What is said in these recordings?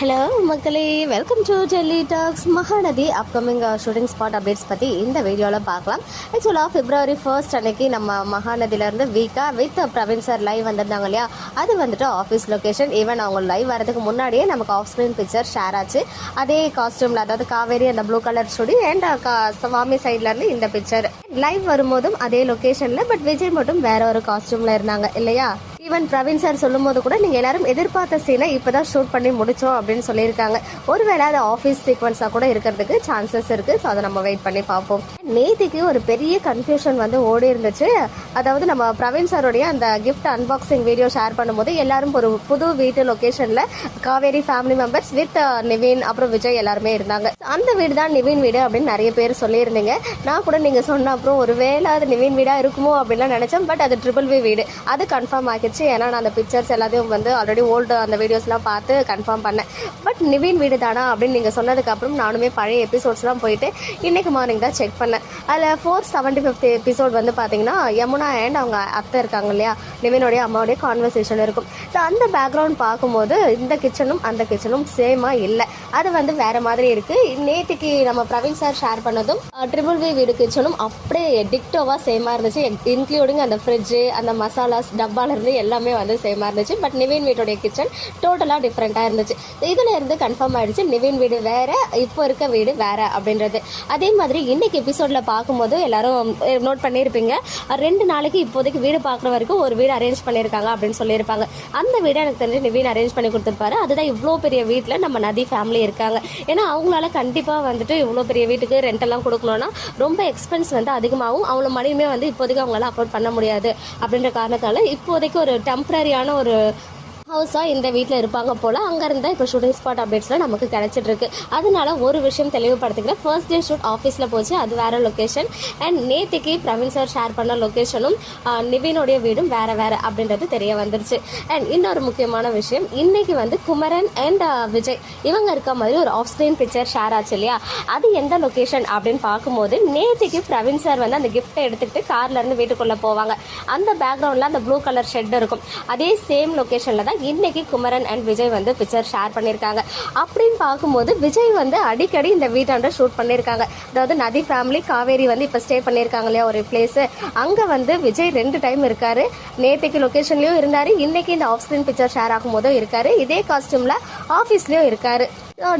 Hello மக்களே. Welcome to telly talks Mahanadhi upcoming shooting spot updates பற்றி இந்த வீடியோவில் பார்க்கலாம். ஆக்சுவலாக பிப்ரவரி ஃபர்ஸ்ட் அன்னைக்கு நம்ம மகாநதியிலேருந்து வீக்காக வித் பிரவீன் சார் லைவ் வந்திருந்தாங்க இல்லையா? அது வந்துட்டு ஆஃபீஸ் லொக்கேஷன் ஈவன் அவங்க லைவ் வரதுக்கு முன்னாடியே நமக்கு ஆஃப் ஸ்க்ரீன் பிக்சர் ஷேர் ஆச்சு. அதே காஸ்டியூமில் அதாவது காவேரி அந்த blue colour chudi and uh, சுவாமி சைட்லேருந்து இந்த பிக்சர் லைவ் வரும்போதும் அதே லொக்கேஷனில் பட் விஜய் மட்டும் வேற ஒரு காஸ்டியூமில் இருந்தாங்க இல்லையா? ஈவன் பிரவீன் சார் சொல்லும் போது கூட நீங்கள் எல்லாரும் எதிர்பார்த்த சீனை இப்போ தான் ஷூட் பண்ணி முடிச்சோம் அப்படின்னு சொல்லியிருக்காங்க. ஒருவேளை அது ஆஃபீஸ் சீக்வன்ஸாக கூட இருக்கிறதுக்கு சான்சஸ் இருக்குது ஸோ அதை நம்ம வெயிட் பண்ணி பார்ப்போம். நேத்திக்கு ஒரு பெரிய கன்ஃபியூஷன் வந்து ஓடி இருந்துச்சு. அதாவது நம்ம பிரவீன் சாருடைய அந்த கிஃப்ட் அன்பாக்சிங் வீடியோ ஷேர் பண்ணும்போது எல்லாரும் ஒரு புது வீட்டு லொக்கேஷனில் Kaveri family members with Nivin அப்புறம் விஜய் எல்லாருமே இருந்தாங்க. அந்த வீடு தான் நிவின் வீடு அப்படின்னு நிறைய பேர் சொல்லியிருந்தீங்க. நான் கூட நீங்கள் சொன்ன அப்புறம் ஒருவேளை அது நிவின் வீடாக இருக்குமோ அப்படின்லாம் நினச்சேன். பட் அது ட்ரிபிள் வி வீடு. அது கன்ஃபார்ம் ஆகிடுச்சு. ஏன்னா நான் அந்த பிக்சர்ஸ் எல்லாத்தையும் வந்து ஆல்ரெடி ஓல்டு அந்த வீடியோஸ்லாம் பார்த்து கன்ஃபார்ம் பண்ணேன். பட் நிவின் வீடு தானா அப்படின்னு நீங்கள் சொன்னதுக்கப்புறம் நானுமே பழைய எபிசோட்ஸ்லாம் போயிட்டு இன்னைக்கு மார்னிங் தான் செக் பண்ணேன். அதில் ஃபோர் செவன்டி ஃபிஃப்த் எபிசோட் வந்து பார்த்தீங்கன்னா யமுனா அண்ட் அவங்க அத்தை இருக்காங்க இல்லையா? நிவினுடைய அம்மாவுடைய கான்வர்சேஷன் இருக்கும். ஸோ அந்த பேக்ரவுண்ட் பார்க்கும்போது இந்த கிச்சனும் அந்த கிச்சனும் சேமாக இல்லை. அது வந்து வேறு மாதிரி இருக்குது நேற்றுக்கு நம்ம பிரவீன் சார் ஷேர் பண்ணதும் ட்ரிபிள் வி வீடு கிச்சனும் அப்படியே டிக்டோவாக சேமாக இருந்துச்சு. இன்க்ளூடிங் அந்த ஃப்ரிட்ஜு அந்த மசாலாஸ் டப்பால இருந்து எல்லாமே வந்து சேமாக இருந்துச்சு. பட் நிவின் வீட்டுடைய கிச்சன் டோட்டலாக டிஃப்ரெண்ட்டாக இருந்துச்சு. இதில் இருந்து கன்ஃபார்ம் ஆயிடுச்சு நிவின் வீடு வேறு இப்போ இருக்க வீடு வேறு அப்படின்றது. அதே மாதிரி இன்றைக்கி எபிசோடில் பார்க்கும்போது எல்லாரும் நோட் பண்ணியிருப்பீங்க. ரெண்டு நாளைக்கு இப்போதைக்கு வீடு பார்க்குற வரைக்கும் ஒரு வீடு அரேஞ்ச் பண்ணியிருக்காங்க அப்படின்னு சொல்லியிருப்பாங்க. அந்த வீடு எனக்கு தெரிஞ்சு நிவின் அரேஞ்ச் பண்ணி கொடுத்துருப்பாரு. அதுதான் இவ்வளோ பெரிய வீட்டில் நம்ம நதி ஃபேமிலி இருக்காங்க. ஏன்னா அவங்களால கண்டிப்பாக வந்துட்டு இவ்வளோ பெரிய வீட்டுக்கு ரெண்டெல்லாம் கொடுக்கணும்னா ரொம்ப எக்ஸ்பென்ஸ் வந்து அதிகமாகும். அவ்வளோ மணியுமே வந்து இப்போதைக்கு அவங்களால அஃபோர்ட் பண்ண முடியாது அப்படின்ற காரணத்தால் இப்போதைக்கு ஒரு டெம்பரரியான ஒரு ஹவுஸாக இந்த வீட்டில் இருப்பாங்க போல் அங்கே இருந்தால் இப்போ ஷூட்டிங் ஸ்பாட் அப்டேட்ஸ்லாம் நமக்கு கிடச்சிட்டு இருக்கு அதனால ஒரு விஷயம் தெளிவுபடுத்திக்கிறேன். ஃபர்ஸ்ட் டே ஷூட் ஆஃபீஸில் போச்சு அது வேறு லொக்கேஷன் அண்ட் நேத்திக்கு பிரவீன் சார் ஷேர் பண்ண லொக்கேஷனும் நிவினுடைய வீடும் வேறு வேறு அப்படின்றது தெரிய வந்துருச்சு. அண்ட் இன்னொரு முக்கியமான விஷயம் இன்றைக்கி வந்து குமரன் அண்ட் விஜய் இவங்க இருக்க மாதிரி ஒரு ஆஃப் ஸ்க்ரீன் பிக்சர் ஷேர் ஆச்சு இல்லையா? அது எந்த லொக்கேஷன் அப்படின்னு பார்க்கும்போது நேத்திக்கு பிரவீன் சார் வந்து அந்த கிஃப்ட்டை எடுத்துக்கிட்டு கார்லேருந்து வீட்டுக்குள்ளே போவாங்க. அந்த பேக்ரவுண்டில் அந்த ப்ளூ கலர் ஷெட் இருக்கும். அதே சேம் லொக்கேஷனில் தான் இன்னைக்கு குமரன் அண்ட் விஜய் வந்து பிக்சர் ஷேர் பண்ணியிருக்காங்க. அப்படின்னு பார்க்கும்போது விஜய் வந்து அடிக்கடி இந்த வீட்டாண்ட ஷூட் பண்ணியிருக்காங்க. அதாவது நதி ஃபேமிலி காவேரி வந்து இப்போ ஸ்டே பண்ணியிருக்காங்க இல்லையா ஒரு பிளேஸ் அங்கே வந்து விஜய் ரெண்டு டைம் இருக்காரு. நேற்றுக்கு லொக்கேஷன்லேயும் இருந்தார். இன்னைக்கு இந்த ஆஃப் ஸ்கிரீன் பிக்சர் ஷேர் ஆகும்போதும் இருக்காரு. இதே காஸ்டியூமில் ஆஃபீஸ்லேயும் இருக்காரு.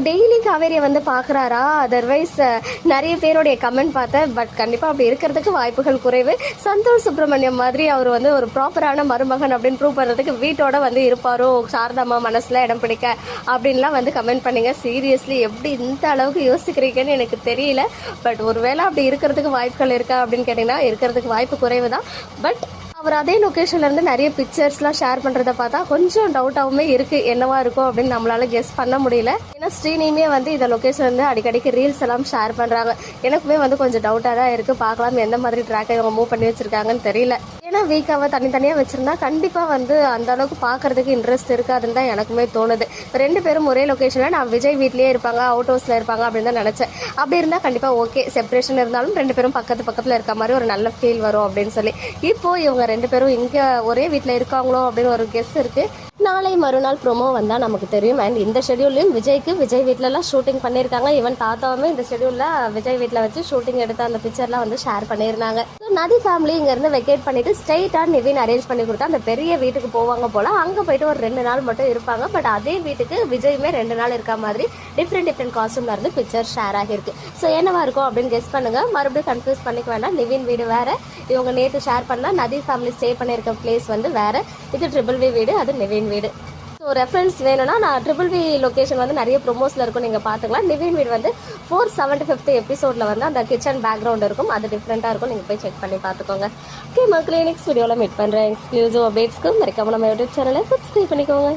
டெய்லி காவேரியை வந்து பார்க்குறாரா? அதர்வைஸ் நிறைய பேருடைய கமெண்ட் பார்த்தேன். பட் கண்டிப்பாக அப்படி இருக்கிறதுக்கு வாய்ப்புகள் குறைவு. சந்தோஷ் சுப்பிரமணியம் மாதிரி அவர் வந்து ஒரு ப்ராப்பரான மருமகன் அப்படின்னு ப்ரூவ் பண்ணுறதுக்கு வீட்டோட வந்து இருப்பாரோ? சாரதாமா மனசில் இடம் பிடிக்க அப்படின்லாம் வந்து கமெண்ட் பண்ணீங்க. சீரியஸ்லி எப்படி இந்த அளவுக்கு யோசிக்கிறீங்கன்னு எனக்கு தெரியல. பட் ஒருவேளை அப்படி இருக்கிறதுக்கு வாய்ப்புகள் இருக்கா அப்படின்னு கேட்டிங்கன்னா இருக்கிறதுக்கு வாய்ப்பு குறைவு தான் பட் அவர் அதே லொக்கேஷன்லேருந்து நிறைய பிக்சர்ஸ்லாம் ஷேர் பண்றத பார்த்தா கொஞ்சம் டவுட்டாகவுமே இருக்கு என்னவா இருக்கும் அப்படின்னு நம்மளால கெஸ் பண்ண முடியல. ஏன்னா ஸ்ரீனியுமே வந்து இந்த லொக்கேஷன்லேருந்து அடிக்கடிக்கு ரீல்ஸ் எல்லாம் ஷேர் பண்றாங்க. எனக்குமே வந்து கொஞ்சம் டவுட்டாக தான் இருக்கு. பார்க்கலாம் எந்த மாதிரி ட்ராக்கை இவங்க மூவ் பண்ணி வச்சிருக்காங்கன்னு தெரியல. ஏன்னா வீக்காவை தனித்தனியா வச்சிருந்தா கண்டிப்பா வந்து அந்த அளவுக்கு பார்க்கறதுக்கு இன்ட்ரெஸ்ட் இருக்காதுன்னு தான் எனக்குமே தோணுது. ரெண்டு பேரும் ஒரே லொக்கேஷன்ல நான் விஜய் வீட்லயே இருப்பாங்க அவுட் ஹவுஸ்ல இருப்பாங்க அப்படின்னு தான் நினைச்சேன். அப்படி இருந்தா கண்டிப்பா ஓகே செப்பரேஷன் இருந்தாலும் ரெண்டு பேரும் பக்கத்து பக்கத்துல இருக்க மாதிரி ஒரு நல்ல ஃபீல் வரும் அப்படின்னு சொல்லி. இப்போ இவங்க ரெண்டு பேரும் இங்க ஒரே வீட்ல இருக்காங்களோ அப்படின்னு ஒரு கெஸ் இருக்கு. நாளை மறுநாள் ப்ரோமோ வந்தால் நமக்கு தெரியும். அண்ட் இந்த ஷெடியூல்லையும் விஜய்க்கு விஜய் வீட்டிலலாம் ஷூட்டிங் பண்ணியிருக்காங்க. ஈவன் தாத்தாவுமே இந்த ஷெடியூலில் விஜய் வீட்டில் வச்சு ஷூட்டிங் எடுத்த அந்த பிக்சர்லாம் வந்து ஷேர் பண்ணியிருந்தாங்க. ஸோ நதி ஃபேமிலி இங்கேருந்து வெக்கேட் பண்ணிட்டு ஸ்ட்ரைட்டாக நிவின் அரேஞ்ச் பண்ணி கொடுத்தா அந்த பெரிய வீட்டுக்கு போவாங்க போல். அங்கே போயிட்டு ஒரு ரெண்டு நாள் மட்டும் இருப்பாங்க. பட் அதே வீட்டுக்கு விஜயுமே ரெண்டு நாள் இருக்க மாதிரி டிஃப்ரெண்ட் டிஃப்ரெண்ட் காஸ்டியூமில் இருந்து பிக்சர் ஷேர் ஆகியிருக்கு. ஸோ என்னவா இருக்கும் அப்படின்னு கெஸ் பண்ணுங்கள் மறுபடியும் கன்ஃபியூஸ் பண்ணிக்க வேண்டாம். நிவின் வீடு வேறு. இவங்க நேற்று ஷேர் பண்ணால் நதி ஃபேமிலி ஸ்டே பண்ணியிருக்க பிளேஸ் வந்து வேறு. இது ட்ரிபிள் வி வீடு அது நிவின் வீடு. ஸோ ரெஃபரன்ஸ் வேணும்னா நான் ட்ரிபிள் வி லொக்கேஷன் வந்து நிறைய ப்ரொமோஸில் இருக்கும் நீங்கள் பார்த்துக்கலாம். நிவின் வீடு வந்து ஃபோர் செவன்ட்டி ஃபிஃப்த் எபிசோடில் வந்து அந்த கிச்சன் பேக்ரவுண்ட் இருக்கும். அது டிஃப்ரெண்ட்டாக இருக்கும். நீங்கள் போய் செக் பண்ணி பார்த்துக்கோங்க. ஓகே மக்களே நெக்ஸ்ட் வீடியோவில் மீட் பண்ணுறேன் எக்ஸ்க்ளூசிவ் அப்டேட்ஸ்க்கு மறக்காம நம்ம யூடியூப் சேனலை சப்ஸ்கிரைப் பண்ணிக்கோங்க.